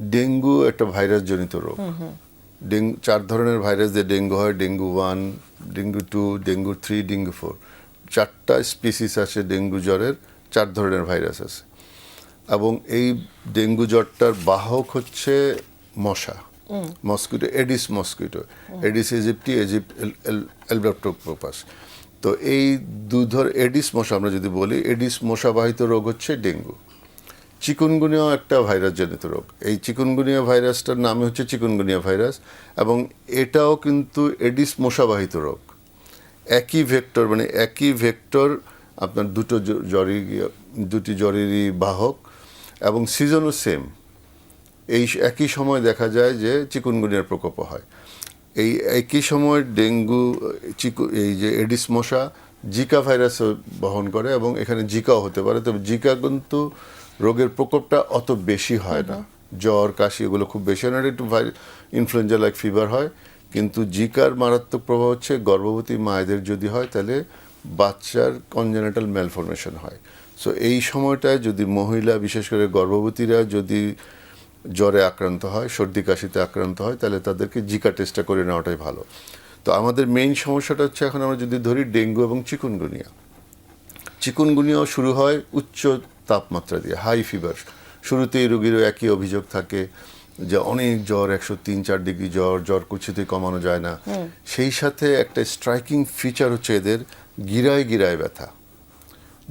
Dengue একটা virus জনিত রোগ। ডেঙ্গু চার ধরনের ভাইরাস দিয়ে ডেঙ্গু হয় dengue one dengue two dengue three dengue four. চারটা স্পিসিস আছে ডেঙ্গু জ্বরের চার ধরনের ভাইরাস আছে। এবং এই ডেঙ্গু জ্বরটার বাহক হচ্ছে মশা। Mosquito Aedes mosquito. Aedes aegypti এজিপ্ট এলব্রাপ্টোপাস তো এই দু ধর এডিস মশা আমরা যদি বলি এডিস মশাবাহিত রোগ হচ্ছে ডেঙ্গু। চিকুনগুনিয়াও একটা ভাইরাস জনিত রোগ। এই চিকুনগুনিয়া ভাইরাসটার নামে হচ্ছে চিকুনগুনিয়া ভাইরাস এবং এটাও কিন্তু এডিস মশাবাহিত রোগ। একই ভেক্টর মানে একই ভেক্টর আপনার দুটো জ- জ্বরই দুটি জ্বরেরই বাহক এবং সিজনও সেম। এই একই সময় দেখা যায় যে চিকুনগুনিয়ার প্রকোপ হয়। এই একই সময় ডেঙ্গু, চিকু, এই যে এডিস মশা, জিকা ভাইরাসও বহন করে এবং এখানে জিকাও হতে পারে। তবে জিকা কিন্তু রোগের প্রকোপটা অত বেশি হয় না। জ্বর কাশি এগুলো খুব বেশি হয় না। একটু ইনফ্লুয়েঞ্জা লাইক ফিভার হয়। কিন্তু জিকার মারাত্মক প্রভাব হচ্ছে গর্ভবতী মায়েদের যদি হয় তাহলে বাচ্চার কনজেনাটাল ম্যালফরমেশন হয়। সো এই সময়টায় যদি মহিলা বিশেষ করে গর্ভবতীরা যদি জ্বরে আক্রান্ত হয় সর্দি কাশিতে আক্রান্ত হয় তাহলে তাদেরকে জিকা টেস্টটা করে নেওয়াটাই ভালো। তো আমাদের মেইন সমস্যাটা হচ্ছে এখন আমরা যদি ধরি ডেঙ্গু এবং চিকুনগুনিয়া। চিকুনগুনিয়াও শুরু হয় উচ্চ তাপমাত্রা দিয়ে হাই ফিভার শুরুতেই রোগীরও একই অভিযোগ থাকে যে অনেক জ্বর একশো তিন চার ডিগ্রি জ্বর জ্বর কিছুতেই কমানো যায় না। সেই সাথে একটা স্ট্রাইকিং ফিচার হচ্ছে এদের গিরায় গিরায় ব্যথা।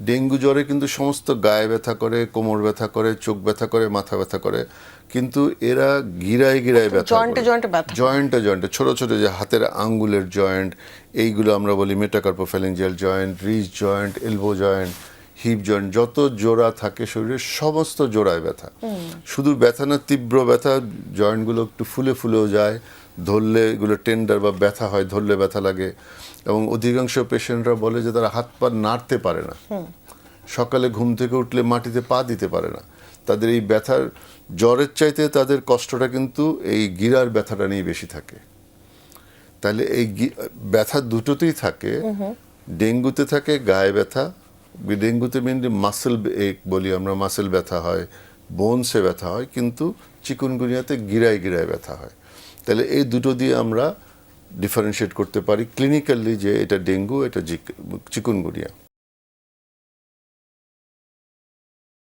ডেঙ্গু জ্বরে কিন্তু সমস্ত গায়ে ব্যথা করে কোমর ব্যথা করে চোখ ব্যথা করে মাথা ব্যথা করে। কিন্তু এরা গিরায় গিরায় ব্যথা জয়েন্টে জয়েন্টে ব্যথা জয়েন্টে ছোট ছোট যে হাতের আঙ্গুলের জয়েন্ট এইগুলো আমরা বলি metacarpophalangeal joint wrist joint elbow joint hip joint যত জোড়া থাকে শরীরের সমস্ত জোড়ায় ব্যথা। শুধু ব্যথা না তীব্র ব্যথা জয়েন্টগুলো একটু ফুলে ফুলেও যায় ধরলে এগুলো টেন্ডার বা ব্যথা হয় ধরলে ব্যথা লাগে। এবং অধিকাংশ পেশেন্টরা বলে যে তারা হাত পা নাড়তে পারে না। সকালে ঘুম থেকে উঠলে মাটিতে পা দিতে পারে না। তাদের এই ব্যথার জ্বরের চাইতে তাদের কষ্টটা কিন্তু এই গিরার ব্যথাটা নিয়ে বেশি থাকে। তাহলে এই ব্যথা দুটোতেই থাকে। ডেঙ্গুতে থাকে গায়ে ব্যথা ডেঙ্গুতে মেনলি মাসেল এক বলি আমরা মাসেল ব্যথা হয় বোনসে ব্যথা হয়, কিন্তু চিকুনগুনিয়াতে গিরায় গিরায় ব্যথা হয়। তাহলে এই দুটো দিয়ে আমরা ডিফারেন্সিয়েট করতে পারি ক্লিনিক্যালি যে এটা ডেঙ্গু, এটা চিকুনগুনিয়া।